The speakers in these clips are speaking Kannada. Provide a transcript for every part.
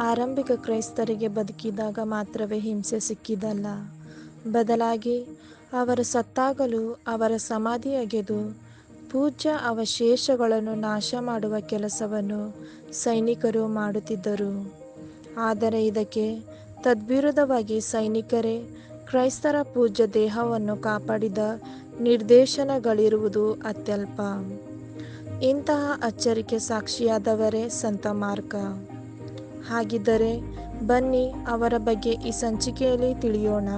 ಆರಂಭಿಕ ಕ್ರೈಸ್ತರಿಗೆ ಬದುಕಿದಾಗ ಮಾತ್ರವೇ ಹಿಂಸೆ ಸಿಕ್ಕಿದಲ್ಲ. ಬದಲಾಗಿ ಅವರು ಸತ್ತಾಗಲೂ ಅವರ ಸಮಾಧಿ ಅಗೆದು ಪೂಜ್ಯ ಅವಶೇಷಗಳನ್ನು ನಾಶ ಮಾಡುವ ಕೆಲಸವನ್ನು ಸೈನಿಕರು ಮಾಡುತ್ತಿದ್ದರು. ಆದರೆ ಇದಕ್ಕೆ ತದ್ವಿರುದ್ಧವಾಗಿ ಸೈನಿಕರೇ ಕ್ರೈಸ್ತರ ಪೂಜ್ಯ ದೇಹವನ್ನು ಕಾಪಾಡಿದ ನಿರ್ದೇಶನಗಳಿರುವುದು ಅತ್ಯಲ್ಪ. ಇಂತಹ ಅಚ್ಚರಿಕೆ ಸಾಕ್ಷಿಯಾದವರೇ ಸಂತ ಮಾರ್ಕ. ಹಾಗಿದ್ದರೆ ಬನ್ನಿ ಅವರ ಬಗ್ಗೆ ಈ ಸಂಚಿಕೆಯಲ್ಲಿ ತಿಳಿಯೋಣ.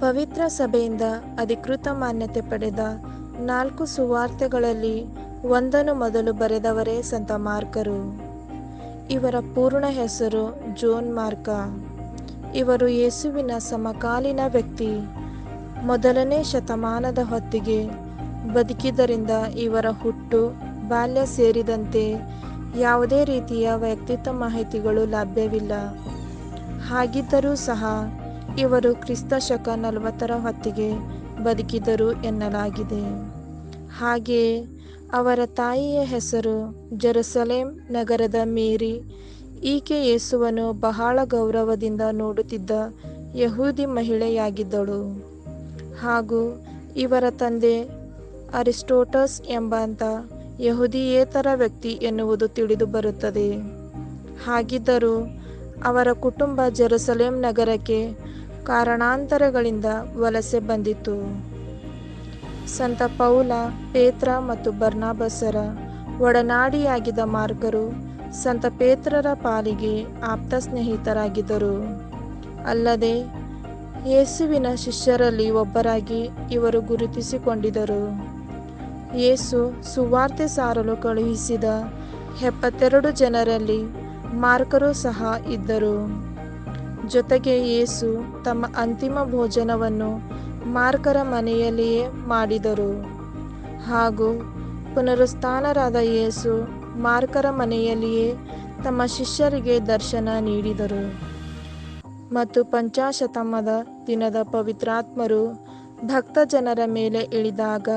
ಪವಿತ್ರ ಸಭೆಯಿಂದ ಅಧಿಕೃತ ಮಾನ್ಯತೆ ಪಡೆದ ನಾಲ್ಕು ಸುವಾರ್ತೆಗಳಲ್ಲಿ ಒಂದನ್ನು ಮೊದಲು ಬರೆದವರೇ ಸಂತ ಮಾರ್ಕರು. ಇವರ ಪೂರ್ಣ ಹೆಸರು ಜೋನ್ ಮಾರ್ಕ. ಇವರು ಯೇಸುವಿನ ಸಮಕಾಲೀನ ವ್ಯಕ್ತಿ. ಮೊದಲನೇ ಶತಮಾನದ ಹೊತ್ತಿಗೆ ಬದುಕಿದ್ದರಿಂದ ಇವರ ಹುಟ್ಟು ಬಾಲ್ಯ ಸೇರಿದಂತೆ ಯಾವುದೇ ರೀತಿಯ ವ್ಯಕ್ತಿತ್ವ ಮಾಹಿತಿಗಳು ಲಭ್ಯವಿಲ್ಲ. ಹಾಗಿದ್ದರೂ ಸಹ, ಇವರು ಕ್ರಿಸ್ತ ಶಕ ನಲವತ್ತರ ಹೊತ್ತಿಗೆ ಬದುಕಿದರು ಎನ್ನಲಾಗಿದೆ. ಹಾಗೆಯೇ, ಅವರ ತಾಯಿಯ ಹೆಸರು ಜೆರುಸಲೇಂ ನಗರದ ಮೇರಿ. ಈಕೆ ಯೇಸುವನ್ನು ಬಹಳ ಗೌರವದಿಂದ ನೋಡುತ್ತಿದ್ದ ಯಹೂದಿ ಮಹಿಳೆಯಾಗಿದ್ದಳು. ಹಾಗೂ ಇವರ ತಂದೆ ಅರಿಸ್ಟೋಟಸ್ ಎಂಬಂತ ಯಹೂದಿಯೇತರ ವ್ಯಕ್ತಿ ಎನ್ನುವುದು ತಿಳಿದು ಬರುತ್ತದೆ. ಹಾಗಿದ್ದರೂ ಅವರ ಕುಟುಂಬ ಜೆರುಸಲೇಂ ನಗರಕ್ಕೆ ಕಾರಣಾಂತರಗಳಿಂದ ವಲಸೆ ಬಂದಿತು. ಸಂತ ಪೌಲ, ಪೇತ್ರ ಮತ್ತು ಬರ್ನಾಬಸರ ಒಡನಾಡಿಯಾಗಿದ್ದ ಮಾರ್ಕರು ಸಂತ ಪೇತ್ರರ ಪಾಲಿಗೆ ಆಪ್ತ ಸ್ನೇಹಿತರಾಗಿದ್ದರು. ಅಲ್ಲದೆ ಯೇಸುವಿನ ಶಿಷ್ಯರಲ್ಲಿ ಒಬ್ಬರಾಗಿ ಇವರು ಗುರುತಿಸಿಕೊಂಡಿದ್ದರು. ಯೇಸು ಸುವಾರ್ತೆ ಸಾರಲು ಕಳುಹಿಸಿದ ಎಪ್ಪತ್ತೆರಡು ಜನರಲ್ಲಿ ಮಾರ್ಕರು ಸಹ ಇದ್ದರು. ಜೊತೆಗೆ ಯೇಸು ತಮ್ಮ ಅಂತಿಮ ಭೋಜನವನ್ನು ಮಾರ್ಕರ ಮನೆಯಲ್ಲಿಯೇ ಮಾಡಿದರು. ಹಾಗೂ ಪುನರುಸ್ಥಾನರಾದ ಯೇಸು ಮಾರ್ಕರ ಮನೆಯಲ್ಲಿಯೇ ತಮ್ಮ ಶಿಷ್ಯರಿಗೆ ದರ್ಶನ ನೀಡಿದರು. ಮತ್ತು ಪಂಚಾಶತಮದ ದಿನದ ಪವಿತ್ರಾತ್ಮರು ಭಕ್ತ ಜನರ ಮೇಲೆ ಇಳಿದಾಗ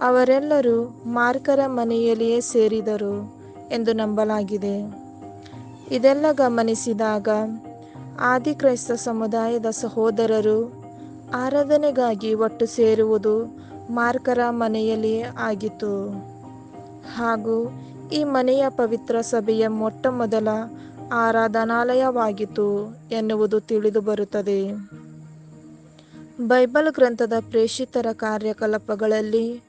ಅವರೆಲ್ಲರೂ ಮಾರ್ಕರ ಮನೆಯಲ್ಲಿಯೇ ಸೇರಿದರು ಎಂದು ನಂಬಲಾಗಿದೆ. ಇದೆಲ್ಲ ಗಮನಿಸಿದಾಗ ಆದಿಕ್ರೈಸ್ತ ಸಮುದಾಯದ ಸಹೋದರರು ಆರಾಧನೆಗಾಗಿ ಒಟ್ಟು ಸೇರುವುದು ಮಾರ್ಕರ ಮನೆಯಲ್ಲಿಯೇ ಆಗಿತ್ತು. ಹಾಗೂ ಈ ಮನೆಯ ಪವಿತ್ರ ಸಭೆಯ ಮೊಟ್ಟ ಮೊದಲ ಆರಾಧನಾಲಯವಾಗಿತ್ತು ಎನ್ನುವುದು ತಿಳಿದು ಬರುತ್ತದೆ. ಬೈಬಲ್ ಗ್ರಂಥದ ಪ್ರೇಷಿತರ ಕಾರ್ಯಕಲಾಪಗಳಲ್ಲಿ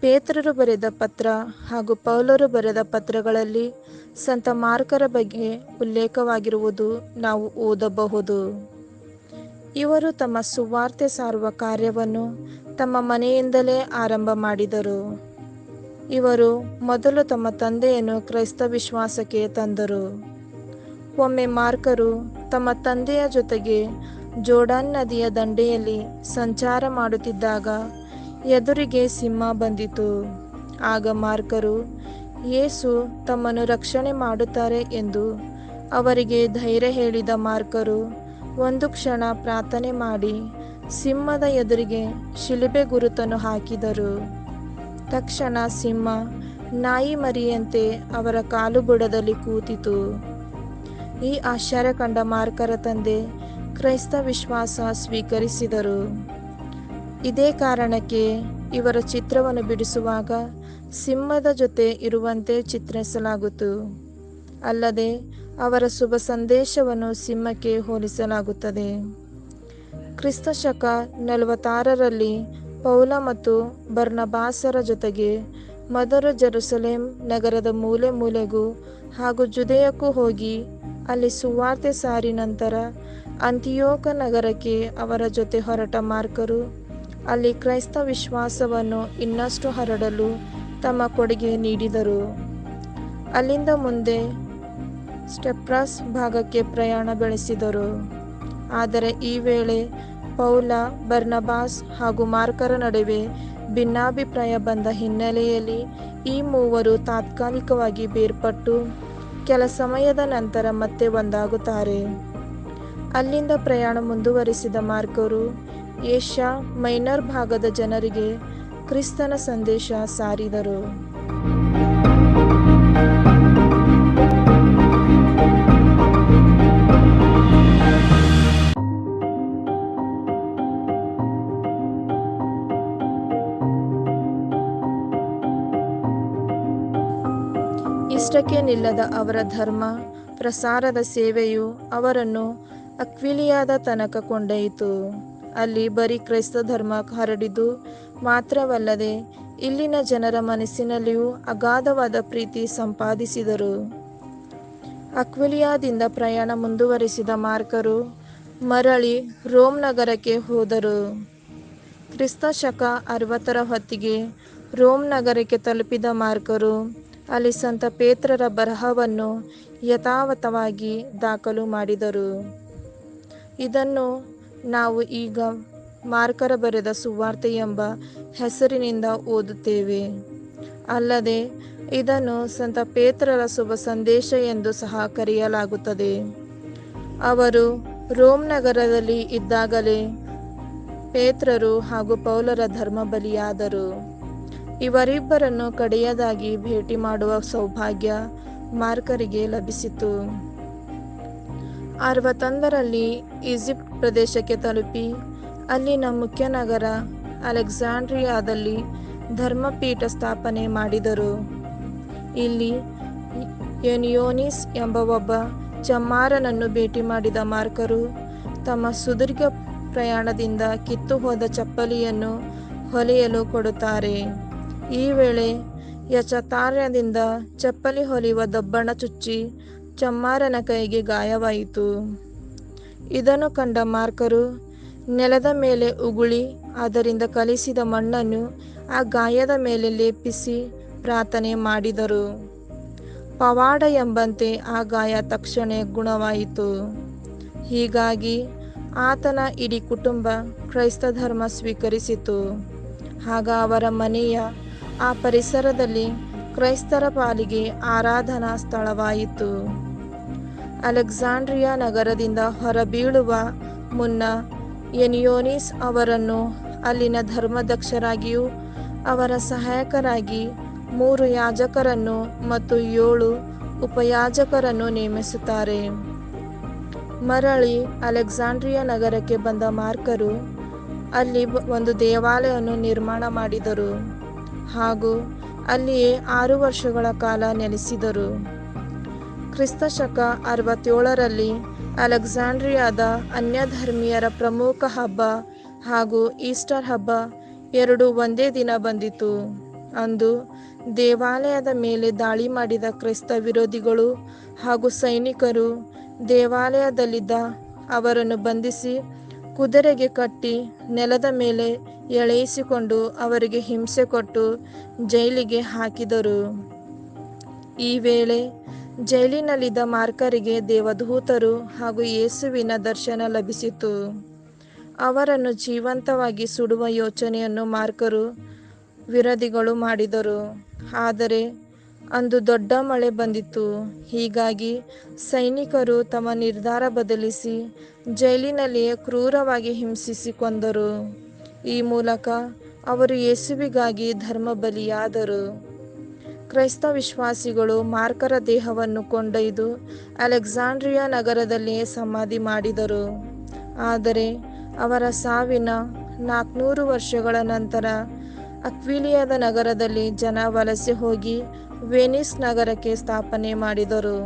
ಪೇತ್ರರು ಬರೆದ ಪತ್ರ ಹಾಗೂ ಪೌಲರು ಬರೆದ ಪತ್ರಗಳಲ್ಲಿ ಸಂತ ಮಾರ್ಕರ ಬಗ್ಗೆ ಉಲ್ಲೇಖವಾಗಿರುವುದು ನಾವು ಓದಬಹುದು. ಇವರು ತಮ್ಮ ಸುವಾರ್ತೆ ಸಾರುವ ಕಾರ್ಯವನ್ನು ತಮ್ಮ ಮನೆಯಿಂದಲೇ ಆರಂಭ ಮಾಡಿದರು. ಇವರು ಮೊದಲು ತಮ್ಮ ತಂದೆಯನ್ನು ಕ್ರೈಸ್ತ ವಿಶ್ವಾಸಕ್ಕೆ ತಂದರು. ಒಮ್ಮೆ ಮಾರ್ಕರು ತಮ್ಮ ತಂದೆಯ ಜೊತೆಗೆ ಜೋಡಾನ್ ನದಿಯ ದಂಡೆಯಲ್ಲಿ ಸಂಚಾರ ಮಾಡುತ್ತಿದ್ದಾಗ ಎದುರಿಗೆ ಸಿಂಹ ಬಂದಿತು. ಆಗ ಮಾರ್ಕರು, ಯೇಸು ತಮ್ಮನ್ನು ರಕ್ಷಣೆ ಮಾಡುತ್ತಾರೆ ಎಂದು ಅವರಿಗೆ ಧೈರ್ಯ ಹೇಳಿದ ಮಾರ್ಕರು, ಒಂದು ಕ್ಷಣ ಪ್ರಾರ್ಥನೆ ಮಾಡಿ ಸಿಂಹದ ಎದುರಿಗೆ ಶಿಲುಬೆ ಗುರುತನ್ನು ಹಾಕಿದರು. ತಕ್ಷಣ ಸಿಂಹ ನಾಯಿ ಮರಿಯಂತೆ ಅವರ ಕಾಲು ಬುಡದಲ್ಲಿ ಕೂತಿತು. ಈ ಆಶ್ಚರ್ಯ ಕಂಡ ಮಾರ್ಕರ ತಂದೆ ಕ್ರೈಸ್ತ ವಿಶ್ವಾಸ ಸ್ವೀಕರಿಸಿದರು. ಇದೇ ಕಾರಣಕ್ಕೆ ಇವರ ಚಿತ್ರವನ್ನು ಬಿಡಿಸುವಾಗ ಸಿಂಹದ ಜೊತೆ ಇರುವಂತೆ ಚಿತ್ರಿಸಲಾಗುತ್ತು. ಅಲ್ಲದೆ ಅವರ ಶುಭ ಸಂದೇಶವನ್ನು ಸಿಂಹಕ್ಕೆ ಹೋಲಿಸಲಾಗುತ್ತದೆ. ಕ್ರಿಸ್ತ ಶಕ ನಲವತ್ತಾರರಲ್ಲಿ ಪೌಲ ಮತ್ತು ಬರ್ನಬಾಸರ ಜೊತೆಗೆ ಮದರು ಜೆರುಸಲೇಂ ನಗರದ ಮೂಲೆ ಮೂಲೆಗೂ ಹಾಗೂ ಜುದೆಯಕ್ಕೂ ಹೋಗಿ ಅಲ್ಲಿ ಸುವಾರ್ತೆ ಸಾರಿ ನಂತರ ಅಂತಿಯೋಕ ನಗರಕ್ಕೆ ಅವರ ಜೊತೆ ಹೊರಟ ಮಾರ್ಕರು. ಅಲ್ಲಿ ಕ್ರೈಸ್ತ ವಿಶ್ವಾಸವನ್ನು ಇನ್ನಷ್ಟು ಹರಡಲು ತಮ್ಮ ಕೊಡುಗೆ ನೀಡಿದರು. ಅಲ್ಲಿಂದ ಮುಂದೆ ಸ್ಟೆಪ್ರಾಸ್ ಭಾಗಕ್ಕೆ ಪ್ರಯಾಣ ಬೆಳೆಸಿದರು. ಆದರೆ ಈ ವೇಳೆ ಪೌಲ, ಬರ್ನಬಾಸ್ ಹಾಗೂ ಮಾರ್ಕರ ನಡುವೆ ಭಿನ್ನಾಭಿಪ್ರಾಯ ಬಂದ ಹಿನ್ನೆಲೆಯಲ್ಲಿ ಈ ಮೂವರು ತಾತ್ಕಾಲಿಕವಾಗಿ ಬೇರ್ಪಟ್ಟು ಕೆಲ ಸಮಯದ ನಂತರ ಮತ್ತೆ ಒಂದಾಗುತ್ತಾರೆ. ಅಲ್ಲಿಂದ ಪ್ರಯಾಣ ಮುಂದುವರಿಸಿದ ಮಾರ್ಕರು, ಏಷ್ಯಾ ಮೈನರ್ ಭಾಗದ ಜನರಿಗೆ ಕ್ರಿಸ್ತನ ಸಂದೇಶ ಸಾರಿದರು. ಇಷ್ಟಕ್ಕೆ ನಿಲ್ಲದ ಅವರ ಧರ್ಮ, ಪ್ರಸಾರದ ಸೇವೆಯು ಅವರನ್ನು ಅಕ್ವಿಲಿಯಾದ ತನಕ ಕೊಂಡೊಯ್ಯಿತು. ಅಲ್ಲಿ ಬರೀ ಕ್ರೈಸ್ತ ಧರ್ಮ ಹರಡಿದ್ದು ಮಾತ್ರವಲ್ಲದೆ ಇಲ್ಲಿನ ಜನರ ಮನಸ್ಸಿನಲ್ಲಿಯೂ ಅಗಾಧವಾದ ಪ್ರೀತಿ ಸಂಪಾದಿಸಿದರು. ಅಕ್ವಿಲಿಯಾದಿಂದ ಪ್ರಯಾಣ ಮುಂದುವರಿಸಿದ ಮಾರ್ಕರು ಮರಳಿ ರೋಮ್ ನಗರಕ್ಕೆ ಹೋದರು. ಕ್ರಿಸ್ತ ಶಕ ಅರವತ್ತರ ಹೊತ್ತಿಗೆ ರೋಮ್ ನಗರಕ್ಕೆ ತಲುಪಿದ ಮಾರ್ಕರು ಅಲ್ಲಿ ಸಂತ ಪೇತ್ರರ ಬರಹವನ್ನು ಯಥಾವತವಾಗಿ ದಾಖಲು ಮಾಡಿದರು. ಇದನ್ನು ನಾವು ಈಗ ಮಾರ್ಕರ ಬರೆದ ಸುವಾರ್ತೆ ಎಂಬ ಹೆಸರಿನಿಂದ ಓದುತ್ತೇವೆ. ಅಲ್ಲದೆ ಇದನ್ನು ಸಂತ ಪೇತ್ರರ ಶುಭ ಸಂದೇಶ ಎಂದು ಸಹ ಕರೆಯಲಾಗುತ್ತದೆ. ಅವರು ರೋಮ್ ನಗರದಲ್ಲಿ ಇದ್ದಾಗಲೇ ಪೇತ್ರರು ಹಾಗೂ ಪೌಲರ ಧರ್ಮ ಬಲಿಯಾದರು. ಇವರಿಬ್ಬರನ್ನು ಕಡೆಯದಾಗಿ ಭೇಟಿ ಮಾಡುವ ಸೌಭಾಗ್ಯ ಮಾರ್ಕರಿಗೆ ಲಭಿಸಿತು. ಅರವತ್ತೊಂದರಲ್ಲಿ ಈಜಿಪ್ಟ್ ಪ್ರದೇಶಕ್ಕೆ ತಲುಪಿ, ಅಲ್ಲಿನ ಮುಖ್ಯ ನಗರ ಅಲೆಕ್ಸಾಂಡ್ರಿಯಾದಲ್ಲಿ ಧರ್ಮಪೀಠ ಸ್ಥಾಪನೆ ಮಾಡಿದರು. ಇಲ್ಲಿ ಎನಿಯೋನಿಸ್ ಎಂಬ ಒಬ್ಬ ಚಮ್ಮಾರನನ್ನು ಭೇಟಿ ಮಾಡಿದ ಮಾರ್ಕರು ತಮ್ಮ ಸುದೀರ್ಘ ಪ್ರಯಾಣದಿಂದ ಕಿತ್ತು ಹೋದ ಚಪ್ಪಲಿಯನ್ನು ಹೊಲಿಯಲು ಕೊಡುತ್ತಾರೆ. ಈ ವೇಳೆ ಯಚತಾರ್ಯದಿಂದ ಚಪ್ಪಲಿ ಹೊಲಿಯುವ ದಬ್ಬಣ ಚುಚ್ಚಿ ಚಮ್ಮಾರನ ಕೈಗೆ ಗಾಯವಾಯಿತು. ಇದನ್ನು ಕಂಡ ಮಾರ್ಕರು, ನೆಲದ ಮೇಲೆ ಉಗುಳಿ, ಅದರಿಂದ ಕಲಿಸಿದ ಮಣ್ಣನ್ನು ಆ ಗಾಯದ ಮೇಲೆ ಲೇಪಿಸಿ ಪ್ರಾರ್ಥನೆ ಮಾಡಿದರು. ಪವಾಡ ಎಂಬಂತೆ ಆ ಗಾಯ ತಕ್ಷಣ ಗುಣವಾಯಿತು. ಹೀಗಾಗಿ ಆತನ ಇಡೀ ಕುಟುಂಬ ಕ್ರೈಸ್ತ ಧರ್ಮ ಸ್ವೀಕರಿಸಿತು. ಆಗ ಅವರ ಮನೆಯ ಆ ಪರಿಸರದಲ್ಲಿ ಕ್ರೈಸ್ತರ ಪಾಲಿಗೆ ಆರಾಧನಾ ಸ್ಥಳವಾಯಿತು. ಅಲೆಕ್ಸಾಂಡ್ರಿಯಾ ನಗರದಿಂದ ಹೊರಬೀಳುವ ಮುನ್ನ ಎನಿಯೋನಿಸ್ ಅವರನ್ನು ಅಲ್ಲಿನ ಧರ್ಮದಕ್ಷರಾಗಿಯೂ ಅವರ ಸಹಾಯಕರಾಗಿ ಮೂರು ಯಾಜಕರನ್ನು ಮತ್ತು ಏಳು ಉಪಯಾಜಕರನ್ನು ನೇಮಿಸುತ್ತಾರೆ. ಮರಳಿ ಅಲೆಕ್ಸಾಂಡ್ರಿಯಾ ನಗರಕ್ಕೆ ಬಂದ ಮಾರ್ಕರು ಅಲ್ಲಿ ಒಂದು ದೇವಾಲಯವನ್ನು ನಿರ್ಮಾಣ ಮಾಡಿದರು ಹಾಗೂ ಅಲ್ಲಿಯೇ ಆರು ವರ್ಷಗಳ ಕಾಲ ನೆಲೆಸಿದರು. ಕ್ರಿಸ್ತ ಶಕ ಅರವತ್ತೇಳರಲ್ಲಿ ಅಲೆಕ್ಸಾಂಡ್ರಿಯಾದ ಅನ್ಯಧರ್ಮೀಯರ ಪ್ರಮುಖ ಹಬ್ಬ ಹಾಗೂ ಈಸ್ಟರ್ ಹಬ್ಬ ಎರಡು ಒಂದೇ ದಿನ ಬಂದಿತು. ಅಂದು ದೇವಾಲಯದ ಮೇಲೆ ದಾಳಿ ಮಾಡಿದ ಕ್ರಿಸ್ತ ವಿರೋಧಿಗಳು ಹಾಗೂ ಸೈನಿಕರು ದೇವಾಲಯದಲ್ಲಿದ್ದ ಅವರನ್ನು ಬಂಧಿಸಿ ಕುದುರೆಗೆ ಕಟ್ಟಿ ನೆಲದ ಮೇಲೆ ಎಳೆಯಿಸಿಕೊಂಡು ಅವರಿಗೆ ಹಿಂಸೆ ಕೊಟ್ಟು ಜೈಲಿಗೆ ಹಾಕಿದರು. ಈ ವೇಳೆ ಜೈಲಿನಲ್ಲಿದ್ದ ಮಾರ್ಕರಿಗೆ ದೇವದೂತರು ಹಾಗೂ ಯೇಸುವಿನ ದರ್ಶನ ಲಭಿಸಿತು. ಅವರನ್ನು ಜೀವಂತವಾಗಿ ಸುಡುವ ಯೋಚನೆಯನ್ನು ಮಾರ್ಕರು ವಿರೋಧಿಗಳು ಮಾಡಿದರು. ಆದರೆ ಅಂದು ದೊಡ್ಡ ಮಳೆ ಬಂದಿತ್ತು. ಹೀಗಾಗಿ ಸೈನಿಕರು ತಮ್ಮ ನಿರ್ಧಾರ ಬದಲಿಸಿ ಜೈಲಿನಲ್ಲಿಯೇ ಕ್ರೂರವಾಗಿ ಹಿಂಸಿಸಿಕೊಂಡರು. ಈ ಮೂಲಕ ಅವರು ಯೇಸುವಿಗಾಗಿ ಧರ್ಮ ಬಲಿಯಾದರು ಕ್ರೈಸ್ತ ವಿಶ್ವಾಸಿಗಳು ಮಾರ್ಕರ ದೇಹವನ್ನು ಕೊಂಡೊಯ್ದು ಅಲೆಕ್ಸಾಂಡ್ರಿಯಾ ನಗರದಲ್ಲಿಯೇ ಸಮಾಧಿ ಮಾಡಿದರು. ಆದರೆ ಅವರ ಸಾವಿನ ನಾಲ್ಕುನೂರು ವರ್ಷಗಳ ನಂತರ ಅಕ್ವಿಲಿಯಾದ ನಗರದಲ್ಲಿ ಜನ ವಲಸೆ ಹೋಗಿ ವೆನಿಸ್ ನಗರಕ್ಕೆ ಸ್ಥಾಪನೆ ಮಾಡಿದರು.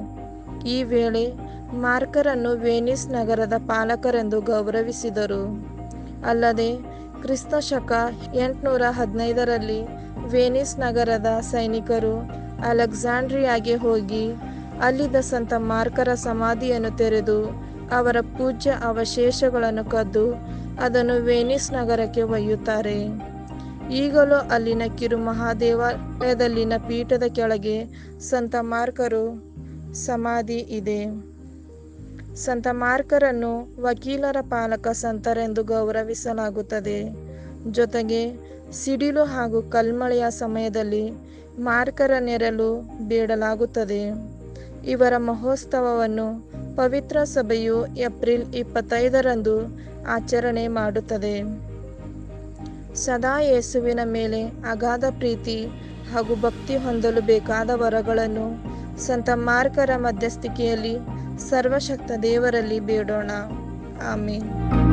ಈ ವೇಳೆ ಮಾರ್ಕರನ್ನು ವೆನಿಸ್ ನಗರದ ಪಾಲಕರೆಂದು ಗೌರವಿಸಿದರು. ಅಲ್ಲದೆ ಕ್ರಿಸ್ತ ಶಕ ಎಂಟುನೂರ ಹದಿನೈದರಲ್ಲಿ ವೆನಿಸ್ ನಗರದ ಸೈನಿಕರು ಅಲೆಕ್ಸಾಂಡ್ರಿಯಾಗೆ ಹೋಗಿ ಅಲ್ಲಿದ್ದ ಸಂತ ಮಾರ್ಕರ ಸಮಾಧಿಯನ್ನು ತೆರೆದು ಅವರ ಪೂಜ್ಯ ಅವಶೇಷಗಳನ್ನು ಕದ್ದು ಅದನ್ನು ವೆನಿಸ್ ನಗರಕ್ಕೆ ಒಯ್ಯುತ್ತಾರೆ. ಈಗಲೂ ಅಲ್ಲಿನ ಕಿರು ಮಹಾದೇವಾಲಯದಲ್ಲಿನ ಪೀಠದ ಕೆಳಗೆ ಸಂತ ಮಾರ್ಕರು ಸಮಾಧಿ ಇದೆ. ಸಂತ ಮಾರ್ಕರನ್ನು ವಕೀಲರ ಪಾಲಕ ಸಂತರೆಂದು ಗೌರವಿಸಲಾಗುತ್ತದೆ. ಜೊತೆಗೆ ಸಿಡಿಲು ಹಾಗೂ ಕಲ್ಮಳೆಯ ಸಮಯದಲ್ಲಿ ಮಾರ್ಕರ ನೆರಳು ಬೇಡಲಾಗುತ್ತದೆ. ಇವರ ಮಹೋತ್ಸವವನ್ನು ಪವಿತ್ರ ಸಭೆಯು ಏಪ್ರಿಲ್ ಇಪ್ಪತ್ತೈದರಂದು ಆಚರಣೆ ಮಾಡುತ್ತದೆ. ಸದಾ ಯೇಸುವಿನ ಮೇಲೆ ಅಗಾಧ ಪ್ರೀತಿ ಹಾಗೂ ಭಕ್ತಿ ಹೊಂದಲು ಬೇಕಾದ ವರಗಳನ್ನು ಸಂತ ಮಾರ್ಕರ ಮಧ್ಯಸ್ಥಿಕೆಯಲ್ಲಿ ಸರ್ವಶಕ್ತ ದೇವರಲ್ಲಿ ಬೇಡೋಣ. ಆಮೇನ್.